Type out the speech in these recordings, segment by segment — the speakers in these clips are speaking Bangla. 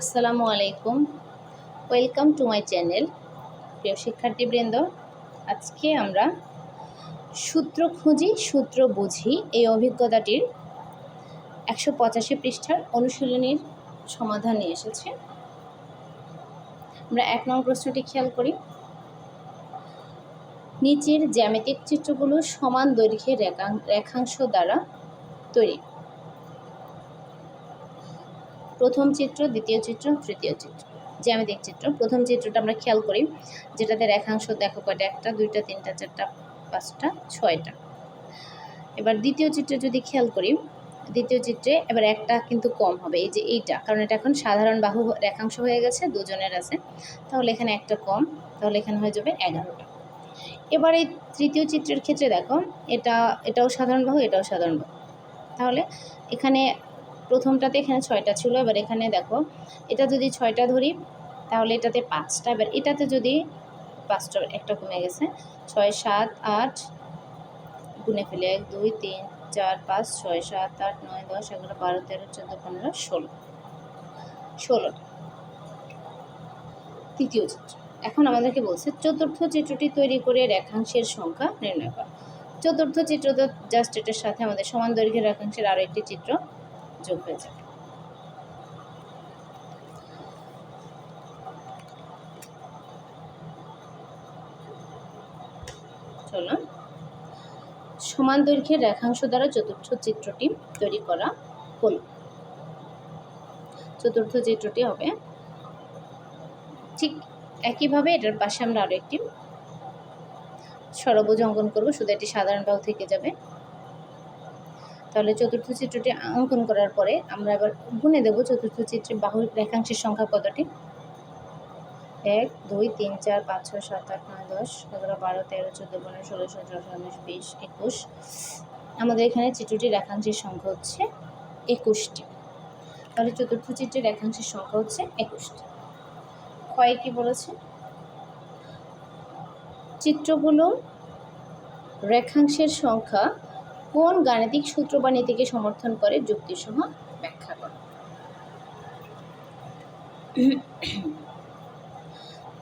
আসসালামু আলাইকুম। ওয়েলকাম টু মাই চ্যানেল প্রিয় শিক্ষার্থীবৃন্দ। আজকে আমরা সূত্র খুঁজি, সূত্র বুঝি এই অভিজ্ঞতাটির একশো পঁচাশি পৃষ্ঠার অনুশীলনীর সমাধান নিয়ে এসেছে। আমরা এক নম্বর প্রশ্নটি খেয়াল করি। নিচের জ্যামিতিক চিত্রগুলো সমান দৈর্ঘ্যের রেখাংশ দ্বারা তৈরি। প্রথম চিত্র, দ্বিতীয় চিত্র, তৃতীয় চিত্র। জ্যামিতিক চিত্র, প্রথম চিত্রটা আমরা খেয়াল করি, যেটাতে রেখাংশ দেখো কয়টা, একটা, দুইটা, তিনটা, চারটা, পাঁচটা, ছয়টা। এবার দ্বিতীয় চিত্রে যদি খেয়াল করি, দ্বিতীয় চিত্রে এবার একটা কিন্তু কম হবে, এই যে এইটা, কারণ এটা এখন সাধারণ বাহু রেখাংশ হয়ে গেছে, দুজনের আছে। তাহলে এখানে একটা কম, তাহলে এখানে হয়ে যাবে এগারোটা। এবার এই তৃতীয় চিত্রের ক্ষেত্রে দেখো, এটা, এটাও সাধারণ বাহু, এটাও সাধারণ বাহু। তাহলে এখানে প্রথমটাতে এখানে ছয়টা ছিল, এবার এখানে দেখো, এটা যদি ছয়টা ধরি, তাহলে এটাতে পাঁচটা, এবার এটাতে যদি পাঁচটা, একটা কমে গেছে, ছয়, সাত, আট, গুনে ফেলে এক, দুই, তিন, চার, পাঁচ, ছয়, সাত, আট, নয়, দশ, এগারো, বারো, তেরো, চোদ্দ, পনেরো, ষোলো। ষোলো। তৃতীয় চিত্র। এখন আমাদেরকে বলছে, চতুর্থ চিত্রটি তৈরি করে রেখাংশের সংখ্যা নির্ণয় করা। চতুর্থ চিত্র তো জাস্ট এটার সাথে আমাদের সমান দৈর্ঘ্যের রেখাংশের আরও একটি চিত্র যোগ হয়ে যাবে। চলো সমান দৈর্ঘ্যের রেখাংশ দ্বারা চতুর্থ চিত্রটি তৈরি করা হল। চতুর্থ চিত্রটি হবে ঠিক একইভাবে এটার পাশে আমরা আরও একটি সরবুজ অঙ্কন করব, শুধু এটি সাধারণ বাহু থেকে যাবে। তাহলে চতুর্থ চিত্রটি অঙ্কন করার পরে আমরা এবার গুনে দেবো চতুর্থ চিত্রে বাহু রেখাংশের সংখ্যা কতটি? এক, দুই, তিন, চার, পাঁচ, ছয়, সাত, আট, নয়, দশ এগারো বারো, তেরো, চোদ্দ, পনেরো, ষোলো, সতেরো উনিশ, বিশ, একুশ। আমাদের এখানে চিত্রটির রেখাংশের সংখ্যা হচ্ছে একুশটি। তাহলে চতুর্থ চিত্রের রেখাংশের সংখ্যা হচ্ছে একুশটি। ক্ষয় কি বলেছে? চিত্রগুলো রেখাংশের সংখ্যা কোন গাণিতিক সূত্র বা নীতিকে সমর্থন করে যুক্তিসহ ব্যাখ্যা করো?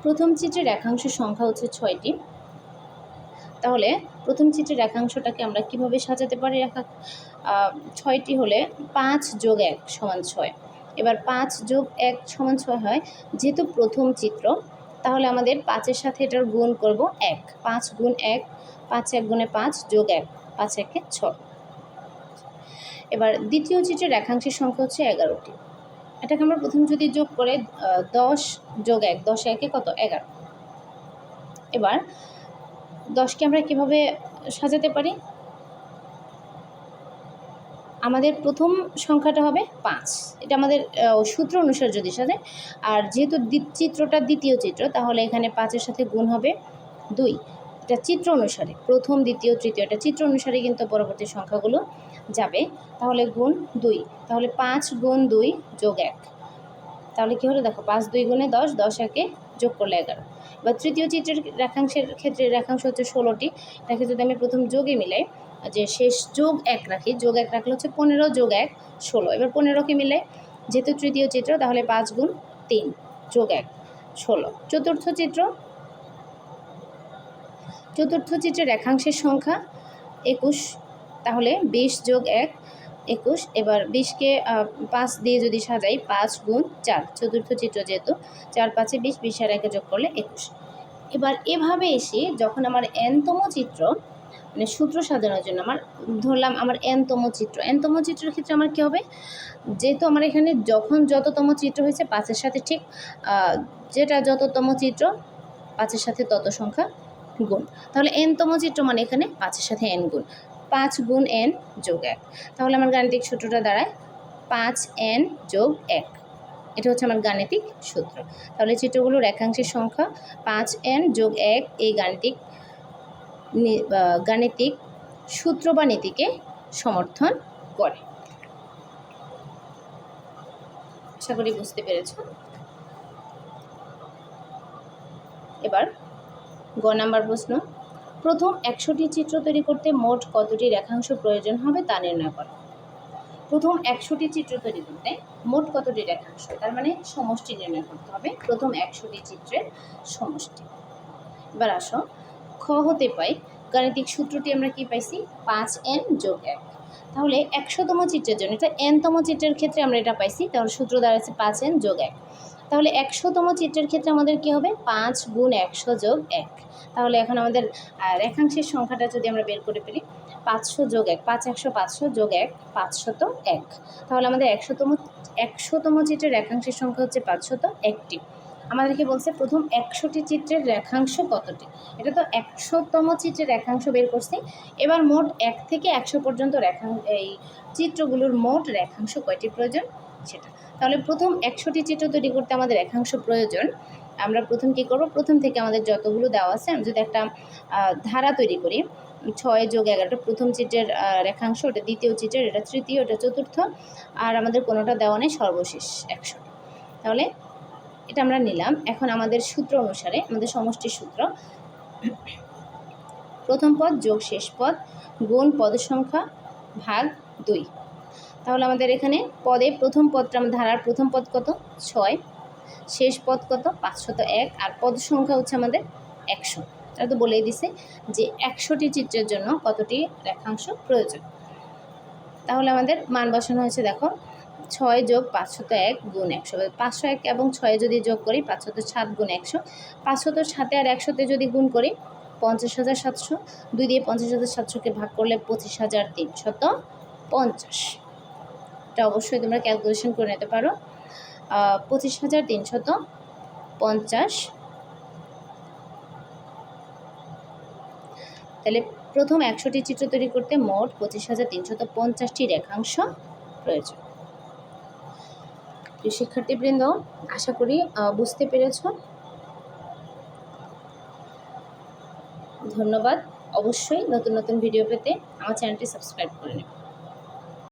প্রথম চিত্রের রেখাংশের সংখ্যা হচ্ছে ছয়টি। তাহলে প্রথম চিত্রের রেখাংশটাকে আমরা কীভাবে সাজাতে পারি? আহ, ছয়টি হলে পাঁচ যোগ এক সমান ছয়। এবার পাঁচ যোগ এক সমান ছয় হয় যেহেতু প্রথম চিত্র তাহলে আমাদের পাঁচের সাথে এটার গুণ করব এক। পাঁচ গুণ এক পাঁচ এক গুণে পাঁচ যোগ এক। পাঁচ, একে ছয়। এবার দ্বিতীয় চিত্রের রেখাংশের সংখ্যা হচ্ছে এগারোটি। এটাকে আমরা প্রথম যদি যোগ করে দশ যোগ এক, দশ একে কত? এগারো। এবার দশকে আমরা কীভাবে সাজাতে পারি? আমাদের প্রথম সংখ্যাটা হবে পাঁচ। এটা আমাদের সূত্র অনুসারে যদি সাজে আর যেহেতু চিত্রটা দ্বিতীয় চিত্র, তাহলে এখানে পাঁচের সাথে গুণ হবে দুই। এটা চিত্র অনুসারে, প্রথম, দ্বিতীয়, তৃতীয়, এটা চিত্র অনুসারে কিন্তু পরবর্তী সংখ্যাগুলো যাবে। তাহলে গুণ দুই, তাহলে পাঁচ গুণ দুই যোগ এক। তাহলে কী হলো? দেখো, পাঁচ দুই গুণে দশ দশ একে যোগ করলে এগারো। এবার তৃতীয় চিত্রের রেখাংশের ক্ষেত্রে রেখাংশ হচ্ছে ষোলোটি। এটাকে যদি আমি প্রথম যোগে মিলাই, যে শেষ যোগ এক রাখি, যোগ এক রাখলে হচ্ছে পনেরো যোগ এক, ষোলো। এবার পনেরোকে মিলে যেহেতু তৃতীয় চিত্র, তাহলে পাঁচ গুণ তিন যোগ এক, ষোলো। চতুর্থ চিত্র চতুর্থ চিত্রের রেখাংশের সংখ্যা একুশ, তাহলে বিশ যোগ এক, একুশ। এবার বিশকে পাঁচ দিয়ে যদি সাজাই, পাঁচ গুণ চার, চতুর্থ চিত্র যেহেতু, চার পাঁচে বিশ বিশ আর একে যোগ করলে একুশ। এবার এভাবে এসে যখন আমার এনতম চিত্র মানে সূত্র সাজানোর জন্য আমার, ধরলাম আমার এনতম চিত্র, এনতম চিত্রের ক্ষেত্রে আমার কী হবে? যেহেতু আমার এখানে যখন যততম চিত্র হয়েছে, পাঁচের সাথে ঠিক যেটা যততম চিত্র, পাঁচের সাথে তত সংখ্যা গুণ। তাহলে এনতম চিত্র মানে এখানে পাঁচের সাথে এন গুণ। পাঁচ গুণ এন যোগ এক। তাহলে আমার গাণিতিক সূত্রটা দাঁড়ায় পাঁচ এন যোগ এক। এটা হচ্ছে আমার গাণিতিক সূত্র। তাহলে চিত্রগুলোর একাংশের সংখ্যা পাঁচ এন যোগ এক এই গাণিতিক গাণিতিক সূত্র বা নীতিকে সমর্থন করে। আশা করি বুঝতে পেরেছ এবার গ নাম্বার প্রশ্ন, প্রথম একশোটি চিত্র তৈরি করতে মোট কতটি রেখাংশ প্রয়োজন হবে তা নির্ণয় করো। প্রথম একশোটি চিত্র তৈরি করতে মোট কতটি রেখাংশ, তার মানে সমষ্টি নির্ণয় করতে হবে প্রথম একশোটি চিত্রের সমষ্টি। এবার আসো, খ হতে পাই, গাণিতিক সূত্রটি আমরা কি পাইছি? পাঁচ এন যোগ এক। তাহলে একশোতম চিত্রের জন্য, এটা এনতম চিত্রের ক্ষেত্রে আমরা এটা পাইছি, তাহলে সূত্র দাঁড়াচ্ছে পাঁচ এন যোগ এক। তাহলে একশোতম চিত্রের ক্ষেত্রে আমাদের কি হবে? পাঁচ গুণ একশো যোগ এক। তাহলে এখন আমাদের রেখাংশের সংখ্যাটা যদি আমরা বের করে ফেলি, পাঁচশো যোগ এক, পাঁচ একশো পাঁচশো যোগ এক, পাঁচশত এক। তাহলে আমাদের একশোতম একশোতম চিত্রের রেখাংশের সংখ্যা হচ্ছে পাঁচশত একটি। আমাদেরকে বলছে? প্রথম একশোটি চিত্রের রেখাংশ কতটি? এটা তো একশোতম চিত্রের রেখাংশ বের করছি। এবার মোট এক থেকে একশো পর্যন্ত রেখাং, এই চিত্রগুলোর মোট রেখাংশ কয়টি প্রয়োজন? সেটা তাহলে প্রথম একশোটি চিত্র তৈরি করতে আমাদের একাংশ প্রয়োজন। আমরা প্রথম কী করব? প্রথম থেকে আমাদের যতগুলো দেওয়া আছে, আমি যদি একটা ধারা তৈরি করি, ছয় যোগ এগারোটা, প্রথম চিত্রের রেখাংশ, ওটা দ্বিতীয় চিত্রের, এটা তৃতীয়, এটা চতুর্থ, আর আমাদের কোনোটা দেওয়া নেই, সর্বশেষ একশো তাহলে এটা আমরা নিলাম। এখন আমাদের সূত্র অনুসারে, আমাদের সমষ্টির সূত্র, প্রথম পদ যোগ শেষ পদ, গুণ পদ সংখ্যা ভাগ দুই। তাহলে আমাদের এখানে পদে প্রথম পদটা ধারার প্রথম পদ কত? ছয়। শেষ পদ কত? পাঁচশত এক। আর পদ সংখ্যা হচ্ছে আমাদের একশো। তারা তো বলেই দিছে যে একশোটি চিত্রের জন্য কতটি রেখাংশ প্রয়োজন। তাহলে আমাদের মান বসানো হয়েছে দেখো, ছয় যোগ পাঁচশত এক গুণ একশো। পাঁচশো এক এবং ছয় যদি যোগ করি, পাঁচশত সাত গুণ একশো। পাঁচশত সাতে আর একশোতে যদি গুণ করি, পঞ্চাশ হাজার সাতশো। দুই দিয়ে পঞ্চাশ হাজার সাতশোকে ভাগ করলে পঁচিশ হাজার তিনশত পঞ্চাশ। এটা অবশ্যই তোমরা ক্যালকুলেশন করে নিতে পারো। পঁচিশ হাজার তিনশত পঞ্চাশ। তাহলে প্রথম একশোটি চিত্র তৈরি করতে মোট পঁচিশ হাজার তিনশত পঞ্চাশটি রেখাংশ প্রয়োজন। প্রিয় শিক্ষার্থীবৃন্দ, আশা করি বুঝতে পেরেছ। ধন্যবাদ। অবশ্যই নতুন নতুন ভিডিও পেতে আমার চ্যানেলটি সাবস্ক্রাইব করে নেবে